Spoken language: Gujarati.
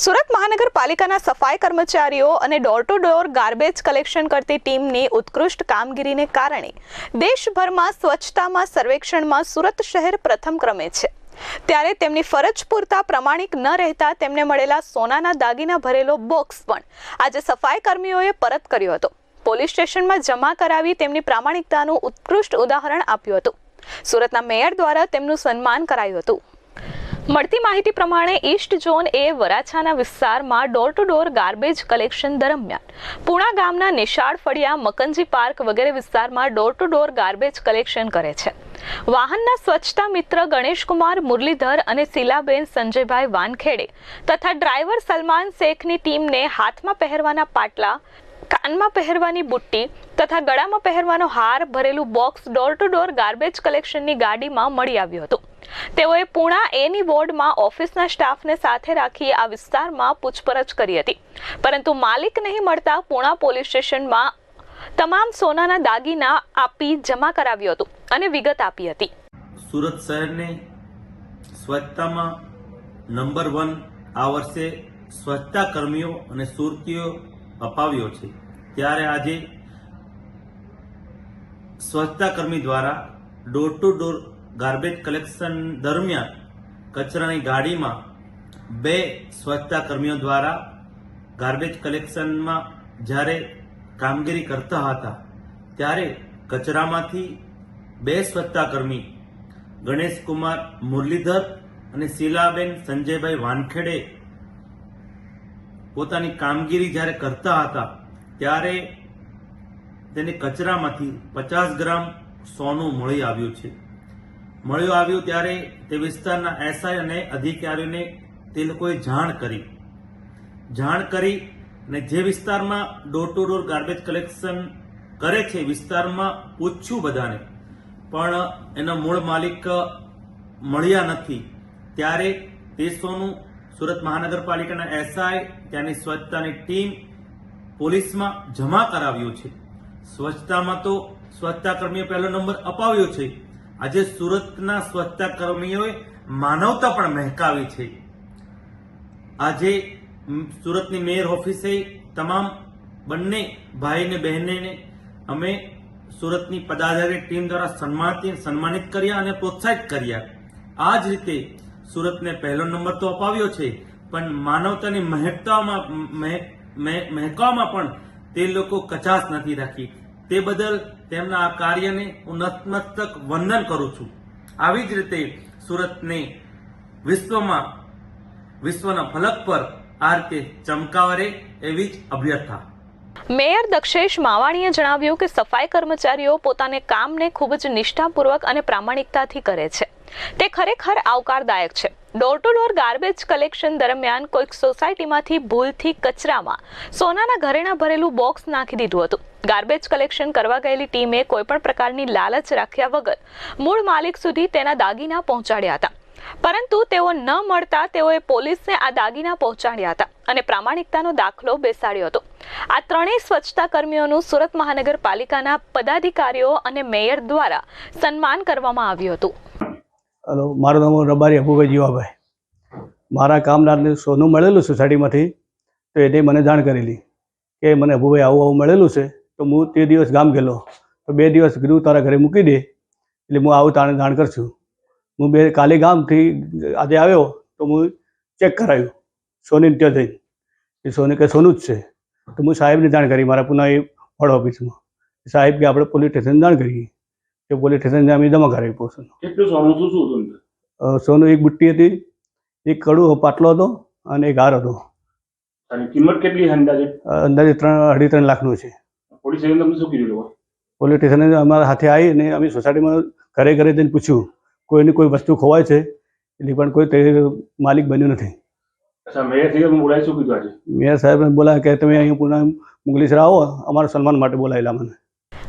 સુરત મહાનગરપાલિકાના સફાઈ કર્મચારીઓ અને door to door garbage collection કરતી ટીમની ઉત્કૃષ્ટ કામગીરીને કારણે દેશભરમાં સ્વચ્છતામાં સર્વેક્ષણમાં સુરત શહેર પ્રથમ ક્રમે છે. ત્યારે તેમની ફરજ પૂરતા પ્રમાણિક ન રહેતા તેમને મળેલા સોનાના દાગીના ભરેલો બોક્સ પણ આજે સફાઈ કર્મીઓએ પરત કર્યો હતો. પોલીસ સ્ટેશનમાં જમા કરાવી તેમની પ્રામાણિકતાનું ઉત્કૃષ્ટ ઉદાહરણ આપ્યું હતું. સુરતના મેયર દ્વારા તેમનું સન્માન કરાયું હતું. મળતી માહિતી પ્રમાણે ઈસ્ટ ઝોન એ વરાછાના વિસ્તારમાં door to door garbage collection દરમિયાન. પુણા ગામના નિશાળ ફળિયા મકનજી પાર્ક વગેરે વિસ્તારમાં door to door garbage collection કરે છે. વાહનના સ્વચ્છતા મિત્ર ગણેશકુમાર મુરલીધર અને શીલાબેન સંજયભાઈ વાનખેડે તથા ડ્રાઈવર સલમાન શેખની ટીમને હાથમાં પહેરવાના પાટલા, કાનમાં પહેરવાની બુટ્ટી તથા ગળામાં પહેરવાનો હાર ભરેલું box door to door garbage કલેક્શનની ગાડીમાં મળી આવ્યું હતું. તેઓએ પુણા એની વોર્ડમાં ઓફિસના સ્ટાફને સાથે રાખી આ વિસ્તારમાં પૂછપરછ કરી હતી. પરંતુ માલિક નહીં મળતા પુણા પોલીસ સ્ટેશનમાં તમામ સોનાના દાગીના આપી જમા કરાવ્યું હતું અને વિગત આપી હતી. સુરત શહેરને સ્વચ્છતામાં નંબર વન આ વર્ષે સ્વચ્છતા કર્મીઓ અને સુરતીઓ અપાવ્યો છે. ત્યારે આજે સ્વચ્છતા કર્મી દ્વારા door to door garbage collection દરમિયાન કચરાની ગાડીમાં બે સ્વચ્છતા કર્મીઓ દ્વારા ગાર્બેજ કલેક્શનમાં જ્યારે કામગીરી કરતા હતા, ત્યારે કચરામાંથી બે સ્વચ્છતા કર્મી ગણેશકુમાર મુરલીધર અને શીલાબેન સંજયભાઈ વાનખેડે પોતાની કામગીરી જ્યારે કરતા હતા, ત્યારે તેને કચરામાંથી પચાસ ગ્રામ સોનું મળી આવ્યું છે. મળ્યું આવ્યું ત્યારે તે વિસ્તારના એસઆઈ અને અધિકારીઓને તે લોકોએ જાણ કરી. જાણ કરી અને જે વિસ્તારમાં door to door garbage collection કરે છે વિસ્તારમાં પૂછ્યું બધાને, પણ એના મૂળ માલિક મળ્યા નથી. ત્યારે તે સોનું સુરત મહાનગરપાલિકાના એસઆઈ, ત્યાંની સ્વચ્છતાની ટીમ પોલીસમાં જમા કરાવ્યું છે. સ્વચ્છતામાં તો સ્વચ્છતા કર્મીઓ પહેલો નંબર અપાવ્યો છે. આજે સુરતના સ્વચ્છતા કર્મીઓએ માનવતા પણ મહેકાવી છે. આજે સુરતની મેયર ઓફિસે તમામ બંને ભાઈ ને બહેનને અમે સુરતની પદાધારી ટીમ દ્વારા સન્માનિત સન્માનિત કર્યા અને પ્રોત્સાહિત કર્યા. આ જ રીતે સુરતને પહેલો નંબર તો અપાવ્યો છે, પણ માનવતાની મહેકતામાં મહેક- મહે- મહેકવામાં પણ તે લોકો કચાશ નથી રાખી. તે બદલ તેમના આ કાર્યને હું નતમસ્તક વંદન કરું છું. આવી જ રીતે સુરતને વિશ્વમાં, વિશ્વના ફલક પર આ રીતે ચમકાવરે એવી જ અભ્યર્થા. મેયર દક્ષેશ માવાણીએ જણાવ્યું કે સફાઈ કર્મચારીઓ પોતાને કામને ખૂબ જ નિષ્ઠાપૂર્વક અને પ્રામાણિકતાથી કરે છે. તે ખરેખર આવકારદાયક છે. Door to door garbage collection દરમિયાન કોઈક સોસાયટીમાંથી ભૂલથી કચરામાં સોનાના ઘરેણા ભરેલું બોક્સ નાખી દીધું હતું. ગાર્બેજ કલેક્શન કરવા ગયેલી ટીમે કોઈપણ પ્રકારની લાલચ રાખ્યા વગર મૂળ માલિક સુધી તેના દાગીના પહોંચાડ્યા હતા. પરંતુ તેઓ ન મળતા તેઓએ પોલીસને આ દાગીના પહોંચાડ્યા હતા અને પ્રામાણિકતાનો દાખલો બેસાડ્યો હતો. આ ત્રણેય સ્વચ્છતા કર્મીઓનું સુરત મહાનગરપાલિકાના પદાધિકારીઓ અને મેયર દ્વારા સન્માન કરવામાં આવ્યું હતું. હલો, મારું નામ રબારી અબુભાઈ જીવાભાઈ. મારા કામદારને સોનું મળેલું સોસાયટીમાંથી તો એને મને જાણ કરેલી કે મને અબુભાઈ આવું આવું મળેલું છે, તો હું તે દિવસ ગામ ગયેલો. તો બે દિવસ કીધું તારા ઘરે મૂકી દે, એટલે હું આવું તાણે જાણ કરશું. હું બે કાલે ગામથી આજે આવ્યો, તો હું ચેક કરાવ્યું સોની ત્યાં જઈને. એ સોની કે સોનું જ છે. તો હું સાહેબને જાણ કરી મારા પુના એ વડ ઓફિસમાં. સાહેબ કે આપણે પોલીસ સ્ટેશન જાણ કરીએ. કે પોલીસ સ્ટેશન અમે જમા કરાવી પોસું કેટલું સોનું શું શું હતું સોનું એક બુટ્ટી હતી એક કડું પાટલો હતો અને એક હાર હતો. કિંમત કેટલી અંદાજે? અંદાજે ત્રણ અઢી ત્રણ લાખનું છે. પોલીસ સ્ટેશન તમને શું કીધું પોલીસ સ્ટેશને અમારા હાથે આવી અને અમે સોસાયટીમાં ઘરે ઘરે જઈને પૂછ્યું કોઈની કોઈ વસ્તુ ખોવાય છે એટલે પણ કોઈ તે માલિક બન્યું નથી. મેયર સાહેબ બોલાય કે તમે અહીંયા પુના મુગલીસર આવો અમારા સન્માન માટે બોલાયેલા મને.